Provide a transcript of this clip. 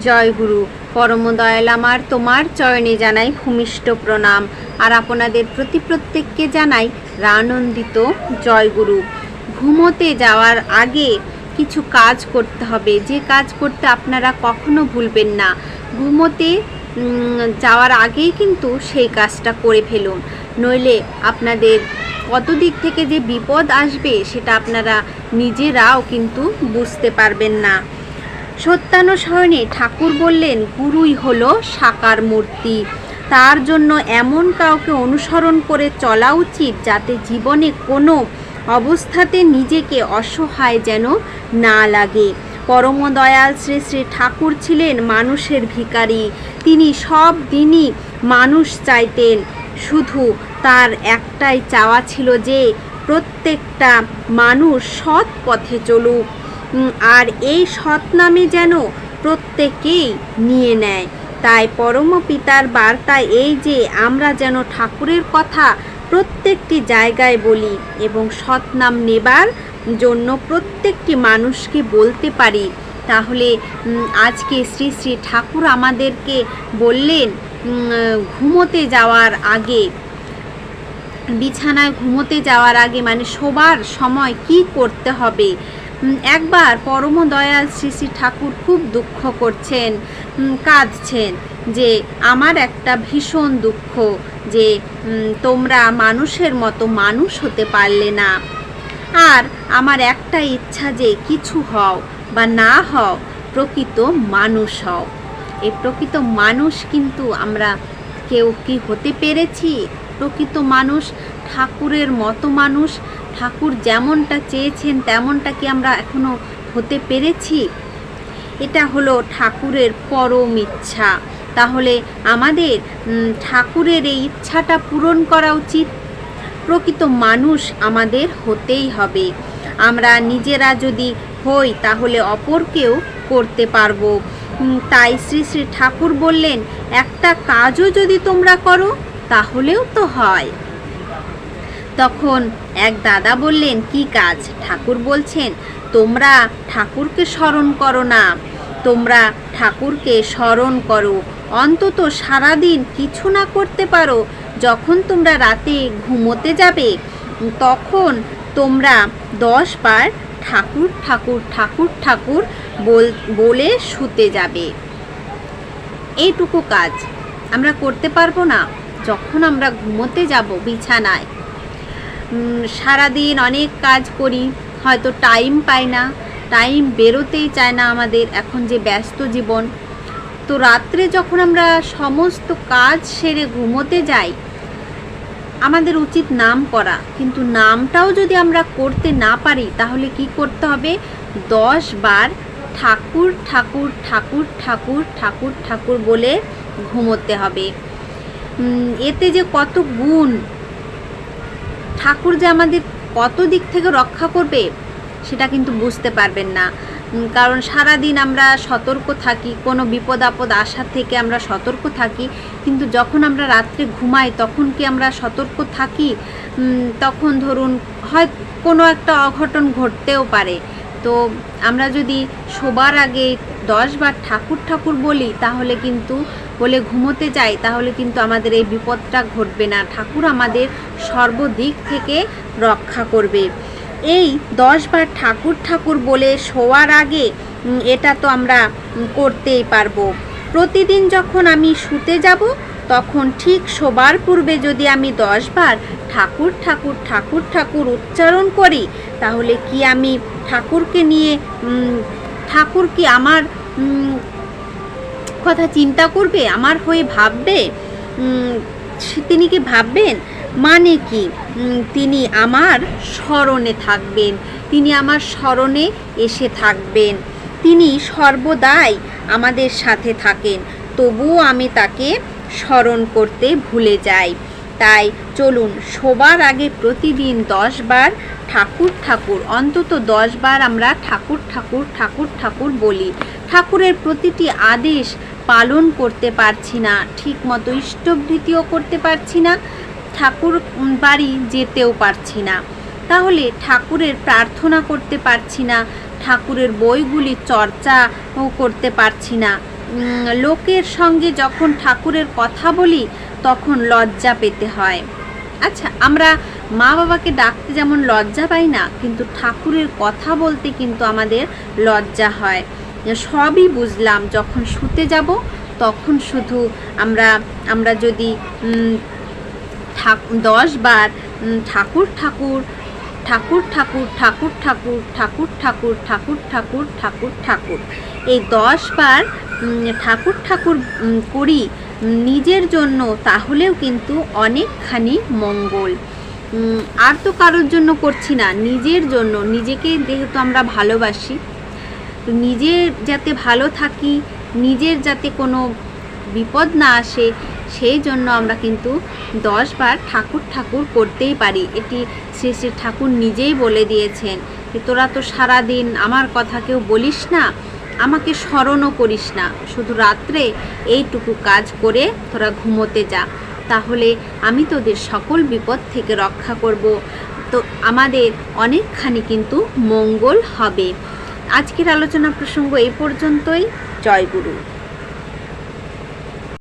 জয় গুরু। পরম দয়াল আমার, তোমার চয়নে জানাই ভূমিষ্ঠ প্রণাম। আর আপনাদের প্রতি প্রত্যেককে জানাই রানন্দিত জয় গুরু। ঘুমোতে যাওয়ার আগে কিছু কাজ করতে হবে। যে কাজ করতে আপনারা কখনো ভুলবেন না। ঘুমোতে যাওয়ার আগেই কিন্তু সেই কাজটা করে ফেলুন। নইলে আপনাদের কত দিক থেকে যে বিপদ আসবে, সেটা আপনারা নিজেরাও কিন্তু বুঝতে পারবেন না। সত্যানুসরণে ঠাকুর বললেন, গুরুই হলো সাকার মূর্তি। তার জন্য এমন কাউকে অনুসরণ করে চলা উচিত যাতে জীবনে কোনো অবস্থাতে নিজেকে অসহায় যেন না লাগে। পরম দয়াল শ্রী শ্রী ঠাকুর ছিলেন মানুষের ভিখারি। তিনি সব দিনই মানুষ চাইতেন। শুধু তার একটাই চাওয়া ছিল যে, প্রত্যেকটা মানুষ সৎ পথে চলুক। আর এই সৎ নামে যেন প্রত্যেকেই নিয়ে নেয়। তাই পরম পিতার বার্তা এই যে আমরা যেন ঠাকুরের কথা প্রত্যেকটি জায়গায় বলি এবং সৎ নাম নেবার জন্য প্রত্যেকটি মানুষকে বলতে পারি, তাহলে আজকে শ্রী শ্রী ঠাকুর আমাদেরকে বললেন ঘুমোতে যাওয়ার আগে। বিছানায় ঘুমোতে যাওয়ার আগে মানে শোবার সময় কি করতে হবে? একবার পরম দয়াল শ্রী শ্রী ঠাকুর খুব দুঃখ করছেন কাঁদছেন যে আমার একটা ভীষণ দুঃখ যে তোমরা মানুষের মতো মানুষ হতে পারলে না। আর আমার একটা ইচ্ছা যে কিছু হও বা না হও, প্রকৃত মানুষ হও। এই প্রকৃত মানুষ কিন্তু আমরা কেউ কি হতে পেরেছি? প্রকৃত মানুষ ঠাকুরের মতো মানুষ। ঠাকুর যেমনটা চেয়েছেন, তেমনটা কি আমরা এখনও হতে পেরেছি? এটা হলো ঠাকুরের পরম ইচ্ছা। তাহলে আমাদের ঠাকুরের এই ইচ্ছাটা পূরণ করা উচিত। প্রকৃত মানুষ আমাদের হতেই হবে। আমরা নিজেরা যদি হই, তাহলে অপরকেও করতে পারব। তাই শ্রী শ্রী ঠাকুর বললেন, একটা কাজও যদি তোমরা করো, তাহলেও তো হয়। তখন এক দাদা বললেন, কি কাজ? ঠাকুর বলছেন, তোমরা ঠাকুরকে স্মরণ করো না। তোমরা ঠাকুরকে স্মরণ করো। অন্তত সারাদিন কিছু না করতে পারো। যখন তোমরা রাতে ঘুমোতে যাবে, তখন তোমরা দশ বার ঠাকুর ঠাকুর ঠাকুর ঠাকুর বল- শুতে যাবে। এইটুকু কাজ। আমরা করতে পারব না। যখন আমরা ঘুমোতে যাব বিছানায় সারাদিন অনেক কাজ করি, হয়তো টাইম পাই না টাইম বেরোতেই চায় না আমাদের এখন যে ব্যস্ত জীবন। তো রাত্রে যখন আমরা সমস্ত কাজ সেরে ঘুমোতে যাই, আমাদের উচিত নাম করা। কিন্তু নামটাও যদি আমরা করতে না পারি, তাহলে কি করতে হবে? দশ বার ঠাকুর ঠাকুর ঠাকুর ঠাকুর ঠাকুর ঠাকুর বলে ঘুমোতে হবে। এতে যে কত গুণ ঠাকুর যে আমাদের কত দিক থেকে রক্ষা করবে, সেটা কিন্তু বুঝতে পারবেন না। কারণ সারাদিন আমরা সতর্ক থাকি, কোনো বিপদ আপদ আসার থেকে আমরা সতর্ক থাকি, কিন্তু যখন আমরা রাত্রে ঘুমাই, তখন কি আমরা সতর্ক থাকি? তখন ধরুন, হয় কোনো একটা অঘটন ঘটতেও পারে। তো আমরা যদি শোবার আগে দশবার ঠাকুর ঠাকুর বলি, তাহলে কিন্তু বলে ঘুমোতে যাই, তাহলে কিন্তু আমাদের এই বিপদটা ঘটবে না। ঠাকুর আমাদের সর্বদিক থেকে রক্ষা করবে। এই দশবার ঠাকুর ঠাকুর বলে শোয়ার আগে এটা তো আমরা করতেই পারব। প্রতিদিন যখন আমি শুতে যাব, তখন ঠিক শোবার পূর্বে যদি আমি দশবার ঠাকুর ঠাকুর ঠাকুর ঠাকুর উচ্চারণ করি, তাহলে কি আমি ঠাকুরকে নিয়ে ঠাকুর কি আমার কথা চিন্তা করবে? আমার হয়ে ভাববে? তিনি কি ভাববেন? মানে কি? তিনি আমার স্মরণে থাকবেন। তিনি আমার স্মরণে এসে থাকবেন। তিনি সর্বদাই আমাদের সাথে থাকেন। তবুও আমি তাকে স্মরণ করতে ভুলে যাই। তাই চলুন, শোবার আগে প্রতিদিন দশ বার ঠাকুর ঠাকুর, অন্তত দশ বার আমরা ঠাকুর ঠাকুর ঠাকুর ঠাকুর বলি। ঠাকুরের প্রতিটি আদেশ পালন করতে পারছি না ঠিক মতো ইষ্টভৃতিও করতে পারছি না, ঠাকুর বাড়ি যেতেও পারছি না। তাহলে ঠাকুরের প্রার্থনা করতে পারছি না, ঠাকুরের বইগুলি চর্চাও করতে পারছি না। লোকের সঙ্গে যখন ঠাকুরের কথা বলি তখন লজ্জা পেতে হয় আচ্ছা আমরা মা বাবাকে ডাকতে যেমন লজ্জা পাই না কিন্তু ঠাকুরের কথা বলতে কিন্তু আমাদের লজ্জা হয় সবই বুঝলাম যখন শুতে যাব তখন শুধু আমরা আমরা যদি দশ বার ঠাকুর ঠাকুর ঠাকুর ঠাকুর ঠাকুর ঠাকুর ঠাকুর ঠাকুর ঠাকুর ঠাকুর ঠাকুর ঠাকুর এই দশ বার ঠাকুর ঠাকুর করি নিজের জন্য, তাহলেও কিন্তু অনেকখানি মঙ্গল। আর তো কারোর জন্য করছি না, নিজের জন্য। নিজেকে যেহেতু আমরা ভালোবাসি নিজের যাতে ভালো থাকি, নিজের যাতে কোনো বিপদ না আসে, সেই জন্য আমরা কিন্তু দশ বার ঠাকুর ঠাকুর করতেই পারি। এটি শ্রী শ্রী ঠাকুর নিজেই বলে দিয়েছেন তোরা তো সারাদিন আমার কথা কেউ বলিস না আমাকে স্মরণও করিস না। শুধু রাত্রে এইটুকু কাজ করে তোরা ঘুমোতে যা। তাহলে আমি তোদের সকল বিপদ থেকে রক্ষা করব। তো আমাদের অনেকখানি কিন্তু মঙ্গল হবে। আজকের আলোচনা প্রসঙ্গ এই পর্যন্তই। জয় গুরু।